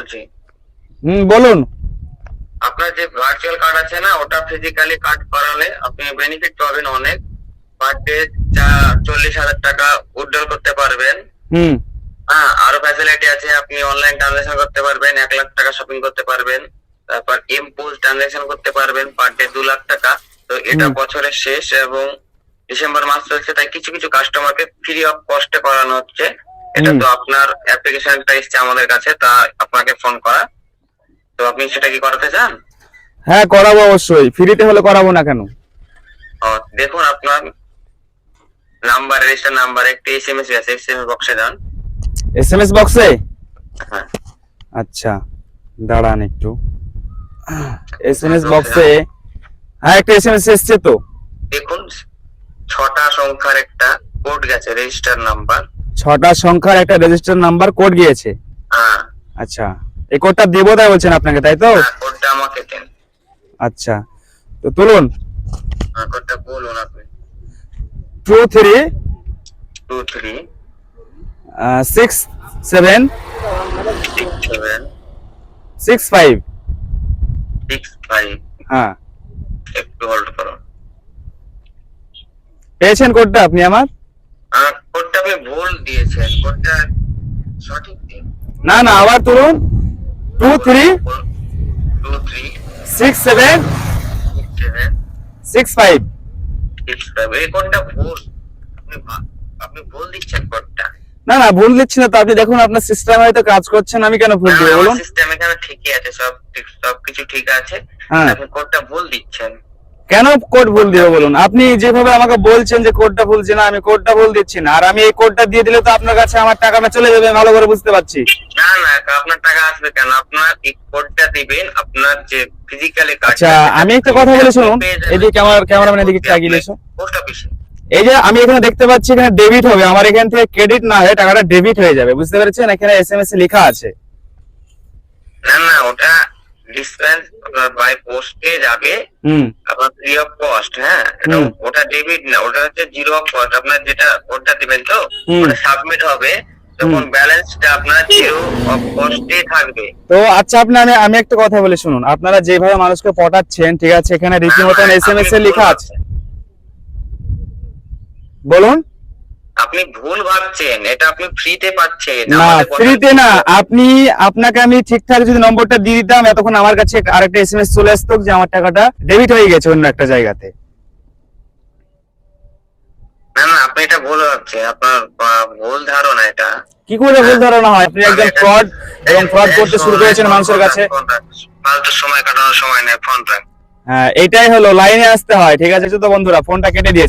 বলছি। হুম বলুন। আপনার যে ভার্চুয়াল কার্ড আছে না ওটা ফিজিক্যালি কার্ড করালে আপনি বেনিফিট পাবেন অনেক। পার ডে যা চল্লিশ হাজার টাকা উইথড্রল করতে পারবেন। হুম। হ্যাঁ আরও ফ্যাসিলিটি আছে আপনি অনলাইন ট্রানজাকশন করতে পারবেন এক লাখ টাকা শপিং করতে পারবেন। তারপর ইম্পুলস ট্রানজাকশন করতে পারবেন পার ডে দু লাখ টাকা। তো এটা বছরের শেষ এবং ডিসেম্বর মাস চলছে তাই কিছু কিছু কাস্টমারকে ফ্রি অফ কস্টে করানো হচ্ছে। এটা তো আপনার অ্যাপ্লিকেশন একটা এসছে আমাদের কাছে তা আপনাকে ফোন করা। তো আপনি সেটা কি করাতে চান? হ্যাঁ করাবো অবশ্যই। ফ্রিতে হলে করাবো না কেন? ও, দেখুন আপনার নাম্বার রেজিস্টার নাম্বার একটি এস এম এস গেছে এস বক্সে যান। এস এম এস বক্সে হ্যাঁ। আচ্ছা দাঁড়ান একটু। এস এম এস বক্সে হ্যাঁ একটা এস এম এস এসছে তো। দেখুন ছটা সংখ্যার একটা কোড গেছে রেজিস্টার নাম্বার ছটা সংখ্যার একটা রেজিস্টার নাম্বার কোড গিয়েছে। হ্যাঁ। আচ্ছা এই কোডটা দেবো তাই বলছেন আপনাকে তাই তো? হ্যাঁ, কোডটা আমাকে দেন। আচ্ছা তো তুলুন। হ্যাঁ, কোডটা বলুন আপনি। Two three two three six seven six five six five হ্যাঁ। একটু হোল্ড করুন। পেয়েছেন কোডটা আপনি আমার? ভুল দিয়েছেন কোডটা সঠিক দিন না না আবার তুলুন। Two three two three six seven seven six five six five এই ভুল? আপনি আপনি ভুল দিচ্ছেন কোডটা না না ভুল দিচ্ছি না তো আপনি দেখুন আপনার সিস্টেমে হয়তো কাজ করছেন আমি কেন ভুল দিব বলুন। সিস্টেম এখানে ঠিকই আছে সব ঠিক- সবকিছু ঠিক আছে। হ্যাঁ। আপনি কোডটা ভুল দিচ্ছেন? কেন কোড ভুল দিব বলুন? আপনি যেভাবে আমাকে বলছেন যে কোডটা ভুলছে না আমি কোডটা ভুল দিচ্ছি না। আর আমি এই কোডটা দিয়ে দিলে তো আপনার কাছে আমার টাকাটা চলে যাবে ভালো করে বুঝতে পারছি। না না আপনার টাকা আসবে কেন? আপনার এই কোডটা দিবেন আপনার যে ফিজিক্যালি আচ্ছা আমি একটা কথা বলে শুনুন। এদিকে আমার ক্যামেরাম্যান এদিকে এগিয়ে এসো পোস্ট অফিসে এই যে আমি এখানে দেখতে পাচ্ছি এখানে ডেবিট হবে। আমার এখান থেকে ক্রেডিট না হয়ে টাকাটা ডেবিট হয়ে যাবে। বুঝতে পেরেছেন? এখানে এসএমএস এ লেখা আছে। না না ওটা ডিসপেন্স বাই পোস্টে যাবে। হুম। আপনার ফ্রি অফ কস্ট হ্যাঁ? ওটা ডেবিট না ওটা হচ্ছে জিরো অফ কস্ট আপনার যেটা কোডটা দিবেন তো ওটা সাবমিট হবে। তখন ব্যালেন্সটা আপনার জিরো অফ কস্টে থাকবে। তো আচ্ছা আপনি আমি আমি একটা কথা বলে শুনুন। আপনারা যেভাবে মানুষকে পটাচ্ছেন ঠিক আছে? এখানে রীতিমতন না, এসএমএস এ লেখা আছে। বলুন। আপনি ভুল ভাবছেন এটা আপনি ফ্রিতে পাচ্ছেন। না ফ্রিতে না আপনি আপনাকে আমি ঠিকঠাক যদি নম্বরটা দিয়ে দিতাম এতক্ষণ আমার কাছে আরেকটা এসএমএস চলে আসতো যে আমার টাকাটা ডেবিট হয়ে গেছে অন্য একটা জায়গাতে। না না আপনি এটা ভুল ভাবছেন আপনার ভুল ধারণা এটা। কি করে ভুল ধারণা হয়? আপনি একজন ফ্রড এবং ফ্রড করতে শুরু করেছেন মানুষের কাছে। ফালতু সময় কাটানোর সময় নেই ফোন হ্যাঁ এটাই হলো লাইনে আসতে হয় ঠিক আছে তো বন্ধুরা? ফোনটা কেটে দিয়েছে।